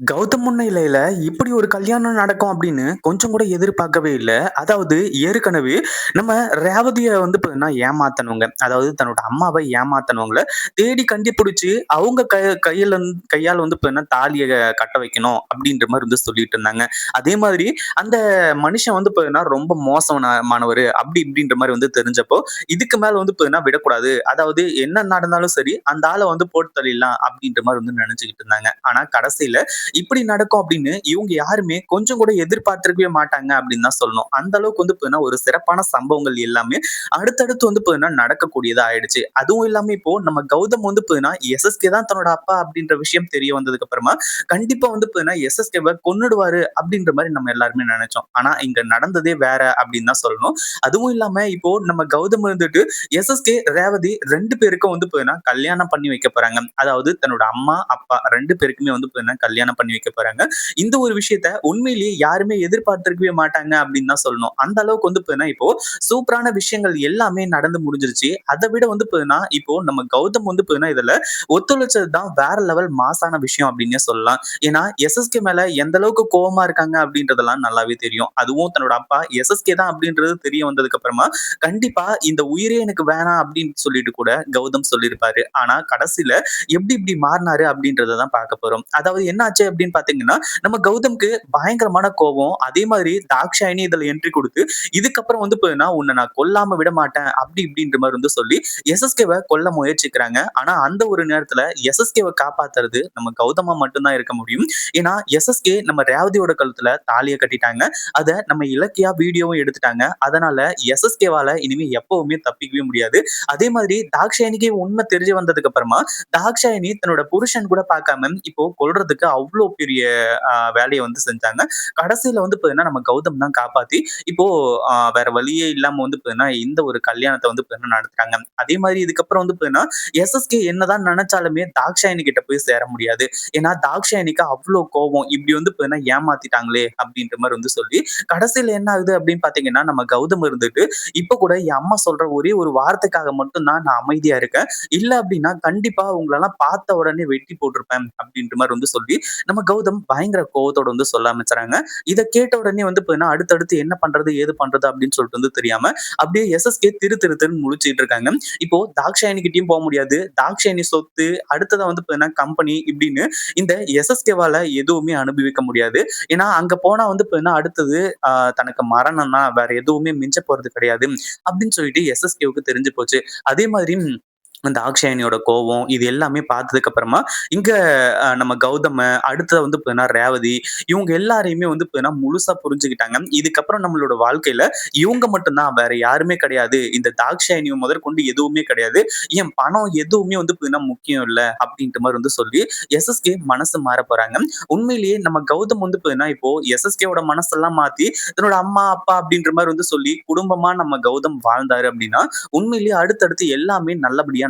கௌதம் முன்னிலையில இப்படி ஒரு கல்யாணம் நடக்கும் அப்படின்னு கொஞ்சம் கூட எதிர்பார்க்கவே இல்லை அதாவது ஏற்கனவே நம்ம ரேவதிய வந்து பார்த்தீங்கன்னா ஏமாத்துனவங்க. அதாவது தன்னோட அம்மாவை ஏமாத்தனவங்கள தேடி கண்டுபிடிச்சு அவங்க கை கையில வந்து கையால வந்து பார்த்தீங்கன்னா தாலியை கட்ட வைக்கணும் அப்படின்ற மாதிரி வந்து சொல்லிட்டு இருந்தாங்க. அதே மாதிரி அந்த மனுஷன் வந்து பார்த்தீங்கன்னா ரொம்ப மோசமானவர் அப்படி இப்படின்ற மாதிரி வந்து தெரிஞ்சப்போ, இதுக்கு மேல வந்து பார்த்தீங்கன்னா விடக்கூடாது. அதாவது என்ன நடந்தாலும் சரி அந்த ஆளை வந்து போட்டு தள்ளிடலாம் அப்படின்ற மாதிரி வந்து நினைச்சுக்கிட்டு இருந்தாங்க. ஆனா கடைசியில இப்படி நடக்கும் அப்படின்னு இவங்க யாருமே கொஞ்சம் கூட எதிர்பார்த்திருக்கவே மாட்டாங்க அப்படின்னு தான் சொல்லணும். அந்த அளவுக்கு வந்து பார்த்தீங்கன்னா, ஒரு சிறப்பான சம்பவங்கள் எல்லாமே அடுத்தடுத்து வந்து பார்த்தீங்கன்னா நடக்கக்கூடியதா ஆயிடுச்சு. அதுவும் இல்லாம இப்போ நம்ம கௌதம் வந்து பார்த்தீங்கன்னா, எஸ்எஸ்கே தான் தன்னோட அப்பா அப்படின்ற விஷயம் தெரிய வந்ததுக்கு அப்புறமா, கண்டிப்பா வந்து பார்த்தீங்கன்னா எஸ்எஸ்கேவ கொன்னுடுவாரு அப்படின்ற மாதிரி நம்ம எல்லாருமே நினைச்சோம் ஆனா இங்க நடந்ததே வேற அப்படின்னு தான் சொல்லணும். அதுவும் இல்லாம இப்போ நம்ம கௌதம் இருந்துட்டு எஸ்எஸ்கே, ரேவதி ரெண்டு பேருக்கும் வந்து பார்த்தீங்கன்னா கல்யாணம் பண்ணி வைக்க போறாங்க. அதாவது தன்னோட அம்மா, அப்பா ரெண்டு பேருக்குமே வந்து பார்த்தீங்கன்னா கல்யாணம் பண்ணி வைக்க போறாங்க. இந்த ஒரு விஷயத்த உண்மையிலேயே யாருமே எதிர்பார்த்திருக்கவே மாட்டாங்க அப்படின்னு தான் சொல்லணும். அந்த அளவுக்கு வந்து இப்போ சூப்பரான விஷயங்கள் எல்லாமே நடந்து முடிஞ்சிருச்சு. அதை விட வந்து பார்த்தீங்கன்னா இப்போ நம்ம கௌதம் வந்து பார்த்தீங்கன்னா இதுல ஒத்துழைச்சது தான் வேற லெவல் மாசான விஷயம் அப்படின்னே சொல்லலாம். ஏன்னா எஸ்எஸ்கே மேல எந்த அளவுக்கு கோவமா இருக்காங்க அப்படின்றதெல்லாம் நல்லாவே தெரியும். அதுவும் தன்னோட அப்பா எஸ்எஸ்கே தான் அப்படின்றது தெரிய வந்ததுக்கு அப்புறமா கண்டிப்பா இந்த உயிரே எனக்கு வேணாம் அப்படின்னு சொல்லிட்டு கூட கௌதம் சொல்லியிருப்பாரு. ஆனா கடைசியில எப்படி இப்படி மாறினாரு அப்படின்றத தான் பார்க்க போறோம். அதாவது என்ன ஆச்சு அப்படின்னு பார்த்தீங்கன்னா, நம்ம கௌதம்க்கு பயங்கரமான கோவம். அதே மாதிரி தாக்ஷாயினி இதுல என்ட்ரி கொடுத்து இதுக்கப்புறம் வந்து பார்த்தீங்கன்னா, நான் கொல்லாம விட மாட்டேன். அப்படி இப்படின்ற மாதிரி வந்து சொல்லி எஸ்எஸ்கேவை கொல்ல முயற்சிக்கிறாங்க. ஆனா அந்த ஒரு நேரத்துல எஸ்எஸ்கேவை காப்பாத்துறது நம்ம கௌதமா மட்டும் தான் இருக்க முடியும். ஏன்னா எஸ்எஸ்கே நம்ம ரேவதியோட கழுத்துல தாலியை கட்டிட்டாங்க. அதை நம்ம இலக்கியா வீடியோவும் எடுத்துட்டாங்க. அதனால எஸ்எஸ்கேவால இனிமே எப்பவுமே தப்பிக்கவே முடியாது. அதே மாதிரி தாக்ஷாயினிக்கே உண்மை தெரிஞ்சு வந்ததுக்கு அப்புறமா, தாக்ஷாயினி தன்னோட புருஷன் கூட பார்க்காம இப்போ கொல்றதுக்கு அவ்வளோ பெரிய வேலையை வந்து செஞ்சாங்க. கடைசியில வந்து பார்த்தீங்கன்னா, நம்ம கௌதம் தான் காப்பாத்தி இப்போ வேற வழியே இல்லாம வந்து பார்த்தீங்கன்னா, இந்த ஒரு கல்யாணத்தை வந்து பார்த்தீங்கன்னா நடத்துறாங்க. அதே மாதிரி இதுக்கப்புறம் வந்து பார்த்தீங்கன்னா, எஸ்எஸ்கே என்னதான் நினைச்சாலுமே தாக்ஷாயணி கிட்ட போய் சேர முடியாது. ஏன்னா தாக்ஷாயணிக்கு அவ்வளோ கோவம். இப்படி வந்து பார்த்தீங்கன்னா ஏமாத்திட்டாங்களே அப்படின்ற மாதிரி வந்து சொல்லி, கடைசியில என்ன ஆகுது அப்படின்னு பார்த்தீங்கன்னா, நம்ம கௌதம் இருந்துட்டு, இப்ப கூட என் அம்மா சொல்ற ஒரே ஒரு வார்த்தைக்காக மட்டும் தான் நான் அமைதியா இருக்கேன். இல்ல அப்படின்னா கண்டிப்பா உங்களெல்லாம் பார்த்த உடனே வெட்டி போட்டிருப்பேன் அப்படின்ற மாதிரி வந்து சொல்லி, நம்ம கௌதம் பயங்கர கோவத்தோட வந்து சொல்ல ஆரம்பிச்சுறாங்க. இதை கேட்ட உடனே வந்து அடுத்தடுத்து என்ன பண்றது? ஏது பண்றது? அப்படின்னு சொல்லிட்டு வந்து தெரியாம அப்படியே எஸ்எஸ்கே திரு திரு திருன்னு இருக்காங்க. இப்போ தாக்ஷாயணி கிட்டயும் முடியாது. தாக்ஷாயணி சொத்து, அடுத்ததான் வந்து பார்த்தீங்கன்னா கம்பெனி இப்படின்னு இந்த எஸ்எஸ்கேவால எதுவுமே அனுபவிக்க முடியாது. ஏன்னா அங்க போனா வந்து அடுத்தது தனக்கு மரணம்னா வேற எதுவுமே மிஞ்ச போறது கிடையாது. அப்படின்னு சொல்லிட்டு எஸ்எஸ்கேவுக்கு தெரிஞ்சு போச்சு. அதே மாதிரி அந்த ஆக்ஷாயனியோட கோவம் இது எல்லாமே பார்த்ததுக்கு அப்புறமா, இங்க நம்ம கௌதம, அடுத்தது வந்து பார்த்தீங்கன்னா ரேவதி, இவங்க எல்லாரையுமே வந்து பார்த்தீங்கன்னா முழுசா புரிஞ்சுக்கிட்டாங்க. இதுக்கப்புறம் நம்மளோட வாழ்க்கையில இவங்க மட்டும்தான் வேற யாருமே கிடையாது. இந்த தாக்ஷாயணிய முதற்கொண்டு எதுவுமே கிடையாது. என் பணம் எதுவுமே வந்து பார்த்தீங்கன்னா முக்கியம் இல்லை அப்படின்ற மாதிரி வந்து சொல்லி எஸ்எஸ்கே மனசு மாறப் போறாங்க. உண்மையிலேயே நம்ம கௌதம் வந்து பார்த்தீங்கன்னா, இப்போ எஸ்எஸ்கேவோட மனசெல்லாம் மாத்தி தன்னோட அம்மா, அப்பா அப்படின்ற மாதிரி வந்து சொல்லி குடும்பமா நம்ம கௌதம் வாழ்ந்தாரு அப்படின்னா, உண்மையிலேயே அடுத்தடுத்து எல்லாமே நல்லபடியா